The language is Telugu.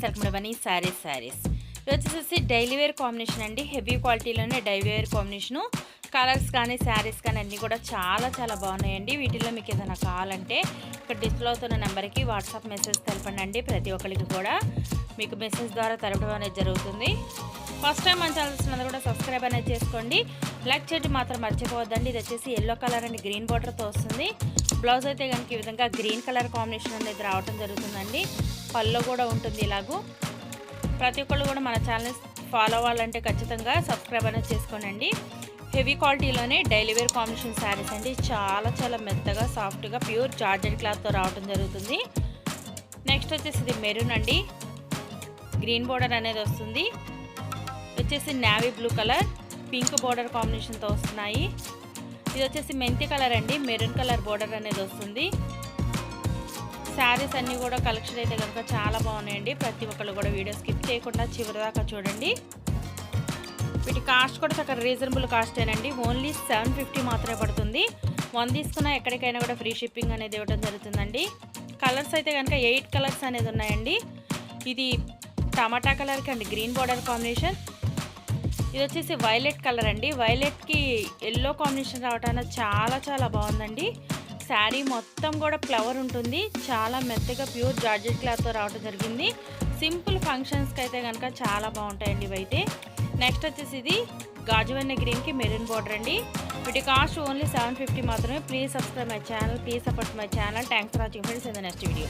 ఫ్రెండ్స్ వెల్కమ్ బనీ శారీస్ శారీస్ ఇది వచ్చేసి డైలీ వేర్ కాంబినేషన్ అండి. హెవీ క్వాలిటీలోనే డైలీ వేర్ కాంబినేషను కలర్స్ కానీ శారీస్ కానీ అన్నీ కూడా చాలా చాలా బాగున్నాయండి. వీటిల్లో మీకు ఏదైనా కావాలంటే ఇక్కడ డిస్ప్లే అవుతున్న నెంబర్కి వాట్సాప్ మెసేజ్ తెలపండి అండి ప్రతి ఒక్కరికి కూడా. మీకు మెసేజ్ ద్వారా తెలపడం అనేది జరుగుతుంది. ఫస్ట్ టైం మన ఛానల్ చూస్తున్నది కూడా సబ్స్క్రైబ్ అనేది చేసుకోండి. లైక్ చేయడం మాత్రం మర్చిపోవద్దండి. ఇది వచ్చేసి ఎల్లో కలర్ అండ్ గ్రీన్ బార్డర్తో వస్తుంది. బ్లౌజ్ అయితే కనుక ఈ విధంగా గ్రీన్ కలర్ కాంబినేషన్ అనేది రావడం జరుగుతుందండి. పళ్ళు కూడా ఉంటుంది ఇలాగూ. ప్రతి ఒక్కళ్ళు కూడా మన ఛానల్ ఫాలో అవ్వాలంటే ఖచ్చితంగా సబ్స్క్రైబ్ అనేది చేసుకోనండి. హెవీ క్వాలిటీలోనే డైలీ వేర్ కాంబినేషన్ శారీస్ అండి. చాలా చాలా మెత్తగా సాఫ్ట్గా ప్యూర్ జార్జెట్ క్లాత్తో రావడం జరుగుతుంది. నెక్స్ట్ వచ్చేసి ఇది మెరూన్ అండి. గ్రీన్ బోర్డర్ అనేది వస్తుంది. వచ్చేసి navy blue colour pink border కాంబినేషన్తో వస్తున్నాయి. ఇది వచ్చేసి మెంతి కలర్ అండి. మెరూన్ కలర్ బోర్డర్ అనేది వస్తుంది. శారీస్ అన్నీ కూడా కలెక్షన్ అయితే కనుక చాలా బాగున్నాయండి. ప్రతి ఒక్కళ్ళు కూడా వీడియో స్కిప్ చేయకుండా చివరిదాకా చూడండి. వీటి కాస్ట్ కూడా చక్కగా రీజనబుల్ కాస్టేనండి ఓన్లీ సెవెన్ ఫిఫ్టీ మాత్రమే పడుతుంది. వన్ తీసుకున్న ఎక్కడికైనా కూడా ఫ్రీ షిప్పింగ్ అనేది ఇవ్వడం జరుగుతుందండి. కలర్స్ అయితే కనుక ఎయిట్ కలర్స్ అనేది ఉన్నాయండి. ఇది టమాటా కలర్కి అండి గ్రీన్ బార్డర్ కాంబినేషన్ ఇది వచ్చేసి వైలెట్ కలర్ అండి. వైలెట్కి ఎల్లో కాంబినేషన్ రావటం చాలా చాలా బాగుందండి. శారీ మొత్తం కూడా ఫ్లవర్ ఉంటుంది. చాలా మెత్తగా ప్యూర్ జార్జెట్ క్లాత్తో రావడం జరిగింది. సింపుల్ ఫంక్షన్స్కి అయితే కనుక చాలా బాగుంటాయండి ఇవైతే నెక్స్ట్ వచ్చేసి ఇది గాజువన్న గ్రీన్కి మెరూన్ బార్డర్ అండి. వీటి కాస్ట్ ఓన్లీ సెవెన్ ఫిఫ్టీ మాత్రమే. Please subscribe my channel. Please support my channel. Thanks for watching. Friends in the next video.